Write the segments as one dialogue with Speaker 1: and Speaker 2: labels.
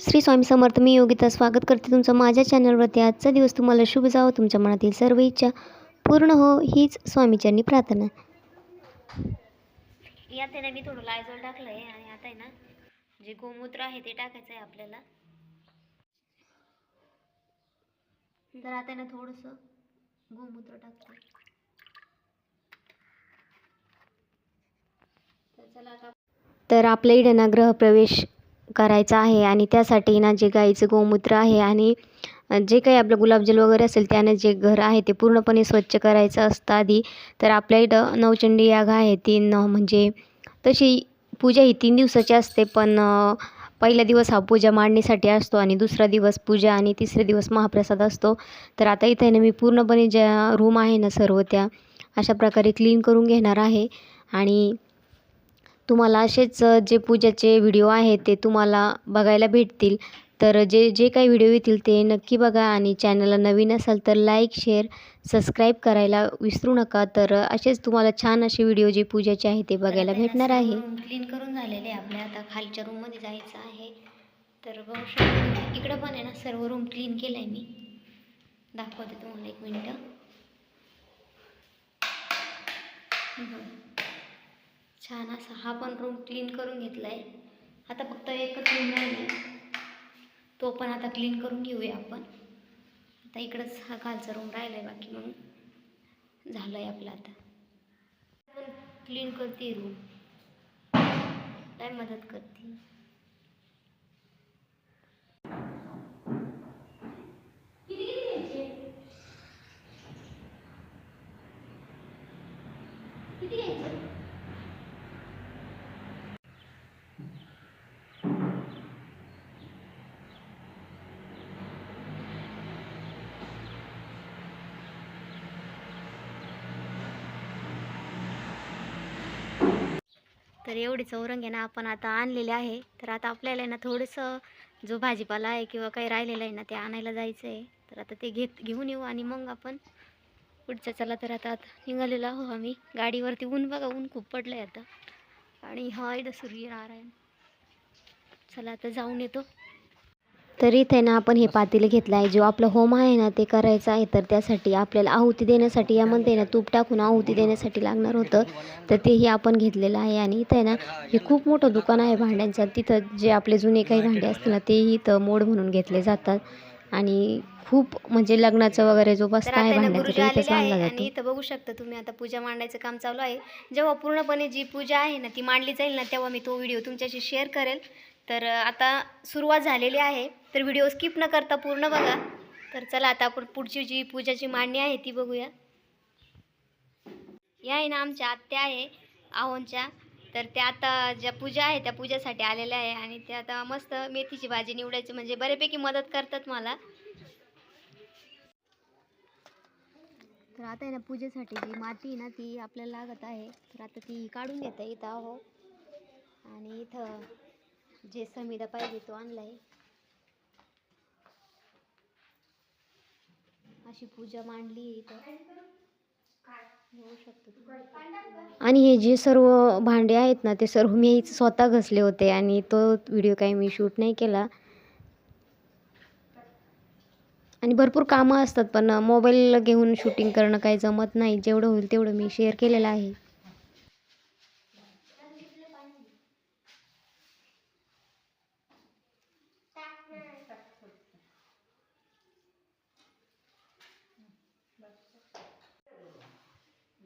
Speaker 1: श्री स्वामी समर्थ मी योगिता स्वागत करते तुमचं माझ्या चॅनलवरती आजचा दिवस तुम्हाला शुभ जावं तुमच्या मनातील सर्व इच्छा पूर्ण हो हीच स्वामीच्यांनी प्रार्थना. यात आहे ना मी थोडं लायझॉल टाकलं आहे आणि आता आहे ना जे गोमूत्र आहे ते टाकायचं आहे आपल्याला. तर आता ना थोडंसं गोमूत्र टाकते. तर चला आता तर आपल्या इकडे ना ग्रहप्रवेश करायचा आहे आणि त्यासाठी ना जे गाईचं गोमूत्र आहे आणि जे काही आपलं गुलाबजल वगैरे असेल त्याने जे घर आहे ते पूर्णपणे स्वच्छ करायचं असतं आधी. तर आपल्या इथं नवचंडी याग आहे तीन म्हणजे तशी पूजा ही तीन दिवसाची असते पण पहिला दिवस हा पूजा मांडणीसाठी असतो आणि दुसरा दिवस पूजा आणि तिसरा दिवस महाप्रसाद असतो. तर आता इथे ना मी पूर्णपणे ज्या रूम आहे ना सर्व त्या अशा प्रकारे क्लीन करून घेणार आहे. आणि तुम्हाला असेच जे पूजाचे व्हिडिओ आहेत ते तुम्हाला बघायला भेटतील. तर जे जे काही व्हिडिओ येतील ते नक्की बघा आणि चॅनलला नवीन असाल तर लाईक शेअर सबस्क्राईब करायला विसरू नका. तर असेच तुम्हाला छान असे व्हिडिओ जे पूजाचे आहे ते बघायला भेटणार आहे. क्लीन करून झालेले आपल्या. आता खालच्या रूममध्ये जायचं आहे. तर बघू शकता इकडं पण आहे ना सर्व रूम क्लीन केलं आहे मी. दाखवते तुम्हाला एक मिनटं. छान असा हा पण रूम क्लीन करून घेतला आहे आता फक्त एकच रूम राहिला आहे तो पण आता क्लीन करून घेऊया आपण. आता इकडंच हा खालचा रूम राहिला आहे बाकी मग झालं आहे आपलं आता. पण क्लीन करते रूम काय मदत करते किती घ्यायचं तर एवढी चौरंग आहे ना आपण आता आणलेले आहे. तर आता आपल्याला आहे ना थोडंसं जो भाजीपाला आहे किंवा काही राहिलेलं आहे ना ते आणायला जायचं आहे तर आता ते घेत घेऊन येऊ आणि मग आपण पुढच्या चला तर आता आता निघालेलो आहो आम्ही. गाडीवरती ऊन बघा ऊन खूप पडलं आहे आता. आणि हा इथं सूर्यनारायण. चला आता जाऊन येतो. तर इथे ना आपण हे पातेलं घेतलं आहे. जो आपलं होम आहे ना ते करायचं आहे. तर त्यासाठी आपल्याला आहुती देण्यासाठी यामध्ये ना तूप टाकून आहुती देण्यासाठी लागणार होतं. तर तेही आपण घेतलेलं आहे. आणि इथं ना हे खूप मोठं दुकान आहे भांड्यांचं. तिथं जे आपले जुने काही भांडे असतील ना तेही इथं मोड म्हणून घेतले जातात. आणि खूप म्हणजे लग्नाचं वगैरे जो बसता आहे
Speaker 2: आणि इथं बघू शकता तुम्ही आता पूजा मांडायचं काम चालू आहे. जेव्हा पूर्णपणे जी पूजा आहे ना ती मांडली जाईल ना तेव्हा मी तो व्हिडिओ तुमच्याशी शेअर करेल. तर आता सुरुवात झालेली आहे. तर व्हिडिओ स्किप न करता पूर्ण बघा. तर चला आता आपण पुढची जी पूजाची मांडणी आहे ती बघूया. या आहे ना आमच्या आत्या आहे आहोंच्या. तर त्या आता ज्या पूजा आहे त्या पूजासाठी आलेल्या आहे. आणि त्या आता मस्त मेथीची भाजी निवडायची म्हणजे बऱ्यापैकी मदत करतात मला. तर आता आहे ना पूजेसाठी जी माती आहे ना ती आपल्याला लागत आहे. तर आता ती काढून घेता येत आहो. आणि इथं जे समिदा पाहिजे तो आणला आहे अशी पूजा मांडली आहे इथं.
Speaker 1: आणि हे जे सर्व भांडे आहेत ना ते सर्व मी स्वतः घसले होते आणि तो व्हिडिओ काही मी शूट नाही केला. आणि भरपूर कामं असतात पण मोबाईल घेऊन शूटिंग करणं काही जमत नाही. जेवढं होईल तेवढं मी शेअर केलेलं आहे.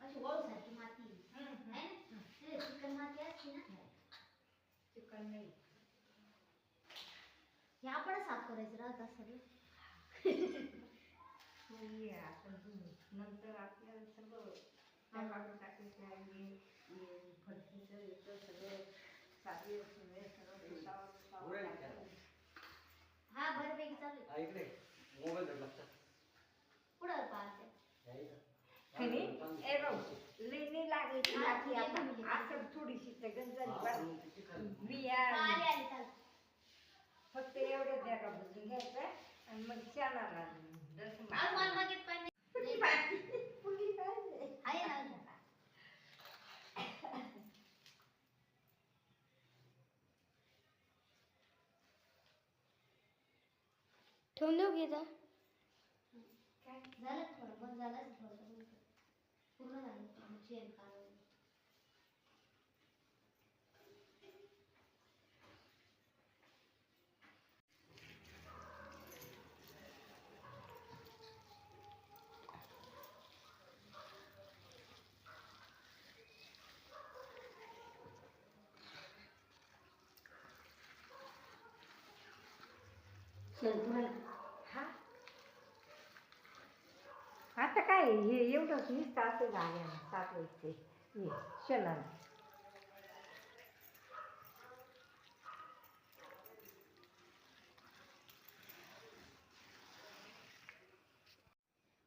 Speaker 2: अशी वळूसारखी माती आहे ना? हे चिकन माती असते ना हे आपणच साफ करायचं राहत असेल.
Speaker 3: नंतर आपल्याला टाकायचे आहे फडकीचं याचं सगळं
Speaker 2: हा बऱ्यापैकी चालू आहे.
Speaker 3: इकडे. मोबाईल धर
Speaker 4: असं थोडीशी तर गंजली मी फक्त एवढंच द्या बुजून घ्यायचं आणि मग शाळाला जसं
Speaker 2: आज मला मागित
Speaker 4: काय
Speaker 2: आहे ना अजून.
Speaker 1: ठेवून देऊ की इथं?
Speaker 2: काय? झालं थोडं बंद झालं थोडं पूर्ण झालं शेण काढून
Speaker 4: हा? आता काय हे एवढंच नुसतं असं झालं ना टाकायचे हे शेणाला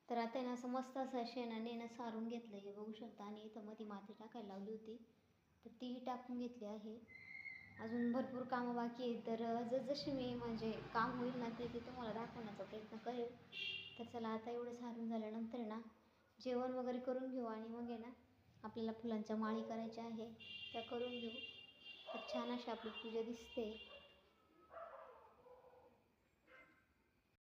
Speaker 2: तर आता ना असं मस्त असं शेणाने ना सारून घेतलं हे बघू शकता. आणि इथं मध्ये माती टाकायला लावली होती. तर तीही टाकून घेतली आहे. अजून भरपूर कामं बाकी आहेत. तर जसजशी मी म्हणजे काम होईल ना ते ते तुम्हाला दाखवण्याचा प्रयत्न करेल. तर चला आता एवढं सारून झाल्यानंतर ना जेवण वगैरे करून घेऊ आणि मग आहे ना आपल्याला फुलांच्या माळी करायच्या आहे त्या करून घेऊ. तर छान अशी आपली पूजा दिसते.